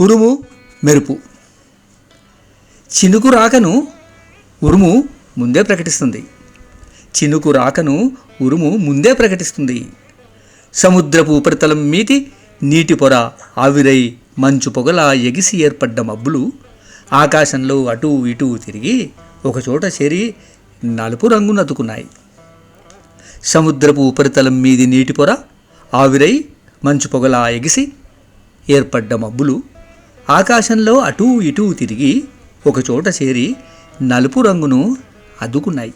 ఉరుము మెరుపు. చినుకు రాకను ఉరుము ముందే ప్రకటిస్తుంది. చినుకు రాకను ఉరుము ముందే ప్రకటిస్తుంది. సముద్రపు ఉపరితలం మీది నీటి పొర ఆవిరై మంచు పొగల ఎగిసి ఏర్పడ్డ మబ్బులు ఆకాశంలో అటూ ఇటూ తిరిగి ఒకచోట చేరి నలుపు రంగునతుకున్నాయి సముద్రపు ఉపరితలం మీది నీటి పొర ఆవిరై మంచు పొగల ఎగిసి ఏర్పడ్డ మబ్బులు ఆకాశంలో అటూ ఇటూ తిరిగి ఒకచోట చేరి నలుపు రంగును అద్దుకున్నాయి.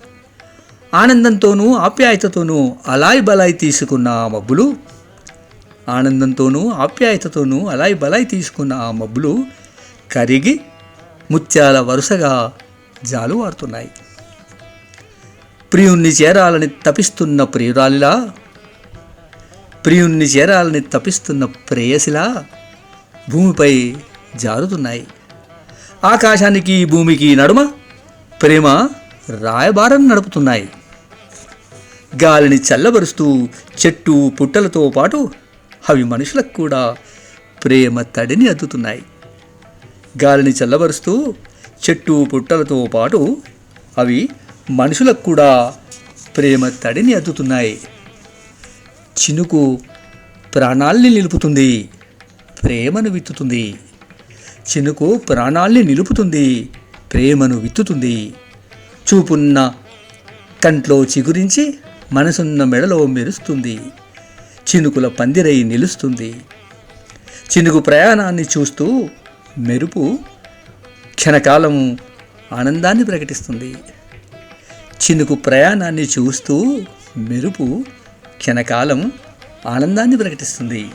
ఆనందంతోనూ ఆప్యాయతతోనూ అలాయ్ బలాయి తీసుకున్న ఆ మబ్బులు ఆనందంతోనూ ఆప్యాయతతోనూ అలాయ్ బలాయి తీసుకున్న ఆ మబ్బులు కరిగి ముత్యాల వరుసగా జాలువారుతున్నాయి. ప్రియుణ్ణి చేరాలని తపిస్తున్న ప్రియురాలిలా ప్రియుణ్ణి చేరాలని తపిస్తున్న ప్రేయసిలా భూమిపై జారుతున్నాయి. ఆకాశానికి భూమికి నడుమ ప్రేమ రాయబారం నడుపుతున్నాయి. గాలిని చల్లబరుస్తూ చెట్టు పుట్టలతో పాటు అవి మనుషులకు కూడా ప్రేమ తడిని అద్దుతున్నాయి. గాలిని చల్లబరుస్తూ చెట్టు పుట్టలతో పాటు అవి మనుషులకు కూడా ప్రేమ తడిని అద్దుతున్నాయి. చినుకు ప్రాణాల్ని నిలుపుతుంది ప్రేమను విత్తుతుంది. చినుకు ప్రాణాల్ని నిలుపుతుంది ప్రేమను విత్తుతుంది. చూపున్న కంట్లో చిగురించి మనసున్న మెడలో మెరుస్తుంది. చినుకుల పందిరై నిలుస్తుంది. చినుకు ప్రయాణాన్ని చూస్తూ మెరుపు క్షణకాలం ఆనందాన్ని ప్రకటిస్తుంది. చినుకు ప్రయాణాన్ని చూస్తూ మెరుపు క్షణకాలం ఆనందాన్ని ప్రకటిస్తుంది.